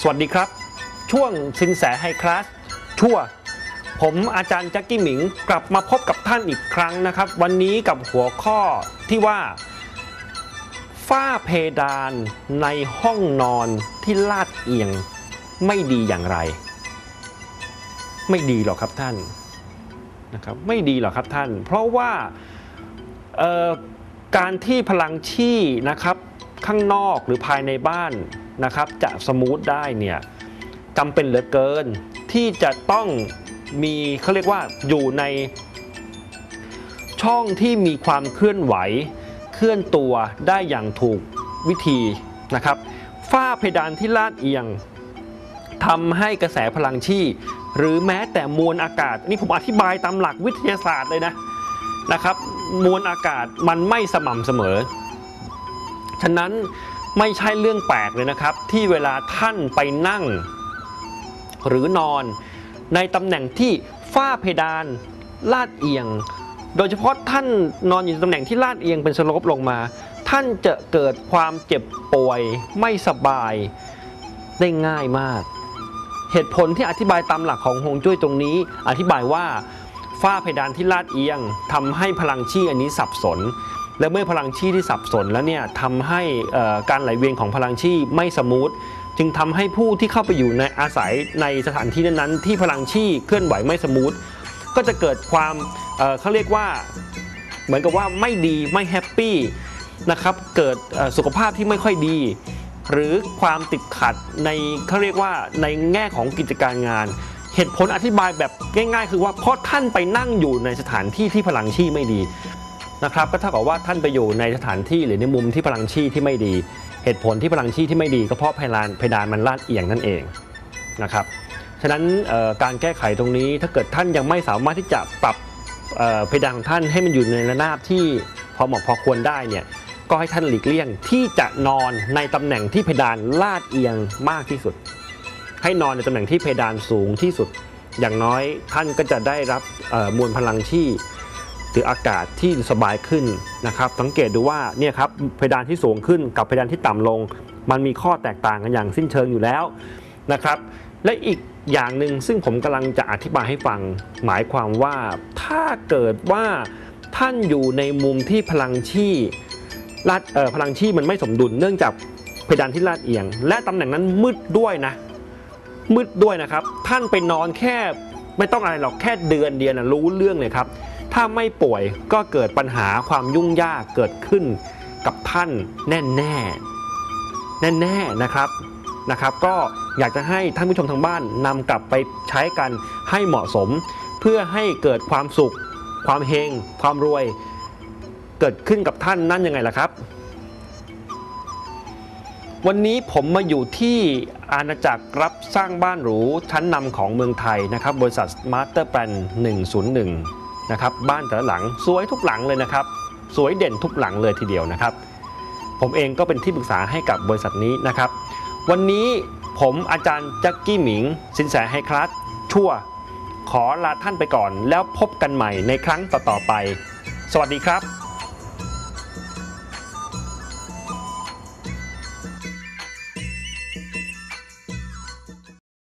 สวัสดีครับ ช่วงสินแสไฮคลาสชั่ว ผมอาจารย์แจ็คกี้หมิงกลับมาพบกับท่านอีกครั้งนะครับ วันนี้กับหัวข้อที่ว่า ฝ้าเพดานในห้องนอนที่ลาดเอียงไม่ดีอย่างไร ไม่ดีหรอกครับท่านนะครับไม่ดีหรอกครับท่าน เพราะว่าเอ่อการที่พลังชี่นะครับข้างนอกหรือภายในบ้าน นะครับจะสมูทได้เนี่ยจำเป็นเหลือเกิน ที่จะต้องมีเขาเรียกว่าอยู่ใน ช่องที่มีความเคลื่อนไหว เคลื่อนตัวได้อย่างถูกวิธีนะครับฝ้าเพดานที่ลาดเอียงทำให้กระแสพลังชีหรือแม้แต่มวลอากาศ นี่ผมอธิบายตามหลักวิทยาศาสตร์เลยนะนะครับ มวลอากาศมันไม่สม่ำเสมอ ฉะนั้น ไม่ใช่เรื่องแปลกเลยนะครับ ที่เวลาท่านไปนั่ง หรือนอนในตำแหน่งที่ฝ้าเพดานลาดเอียง โดยเฉพาะท่านนอนอยู่ในตำแหน่งที่ลาดเอียงเป็นสลปลงมา ท่านจะเกิดความเจ็บป่วยไม่สบายได้ง่ายมาก เหตุผลที่อธิบายตามหลักของฮงจุ้ยตรงนี้ อธิบายว่าฝ้าเพดานที่ลาดเอียงทำให้พลังชีอันนี้สับสน และเมื่อพลังชีที่สับสนแล้วเนี่ยทำให้การไหลเวียนของพลังชีไม่สมูทจึงทำให้ผู้ที่เข้าไปอยู่ในอาศัยในสถานที่นั้นๆ ที่พลังชีเคลื่อนไหวไม่สมูทก็จะเกิดความเเขาเรียกว่าเหมือนกับว่าไม่ดีไม่แฮปปี้นะครับเกิดสุขภาพที่ไม่ค่อยดี หรือความติดขัดในเขาเรียกว่าในแง่ของกิจการงาน เหตุผลอธิบายแบบง่าย ๆ คือว่าเพราะท่านไปนั่งอยู่ในสถานที่ที่พลังชีไม่ดี นะครับก็เท่ากับว่าท่านไปอยู่ในสถานที่หรือในมุมที่พลังชีที่ไม่ดี เหตุผลที่พลังชีที่ไม่ดีก็เพราะเพดานเพดานมันลาดเอียงนั่นเองนะครับฉะนั้นการแก้ไขตรงนี้ถ้าเกิดท่านยังไม่สามารถที่จะปรับเพดานของท่านให้มันอยู่ในระนาบที่พอเหมาะพอควรได้เนี่ยก็ให้ท่านหลีกเลี่ยงที่จะนอนในตำแหน่งที่เพดานลาดเอียงมากที่สุด ให้นอนในตำแหน่งที่เพดานสูงที่สุด อย่างน้อยท่านก็จะได้รับมวลพลังที่ รืออากาศที่สบายขึ้นนะครับสังเกตดูว่าเนี่ยครับเพดานที่สูงขึ้นกับเพดานที่ต่ำลง มันมีข้อแตกต่างกันอย่างสิ้นเชิงอยู่แล้วนะครับและอีกอย่างหนึ่งซึ่งผมกำลังจะอธิบายให้ฟัง หมายความว่าถ้าเกิดว่าท่านอยู่ในมุมที่พลังชีลาดเอ่อพลังชีมันไม่สมดุลเนื่องจากเพดานที่ลาดเอียง และตำแหน่งนั้นมืดด้วยนะ มืดด้วยนะครับ ท่านไปนอนแค่ไม่ต้องอะไรหรอกแค่เดือนเดียวนะรู้เรื่องเลยครับ ถ้าไม่ป่วยก็เกิดปัญหาความยุ่งยากเกิดขึ้นกับท่านแน่แน่ๆแน่ๆนะครับนะครับ ก็อยากจะให้ท่านผู้ชมทางบ้านนำกลับไปใช้กันให้เหมาะสม เพื่อให้เกิดความสุข ความเฮง ความรวย เกิดขึ้นกับท่านนั่นยังไงล่ะครับ วันนี้ผมมาอยู่ที่อาณาจักรรับสร้างบ้านหรูชั้นนำของเมืองไทยนะครับ บริษัท Master Plan 101 นะครับบ้านแต่ละหลังสวยทุกหลังเลยนะครับ สวยเด่นทุกหลังเลยทีเดียวนะครับ ผมเองก็เป็นที่ปรึกษาให้กับบริษัทนี้นะครับ วันนี้ผมอาจารย์แจ็คกี้หมิง สินแสไฮคลาสชั่ว ขอลาท่านไปก่อน แล้วพบกันใหม่ในครั้งต่อๆไป สวัสดีครับ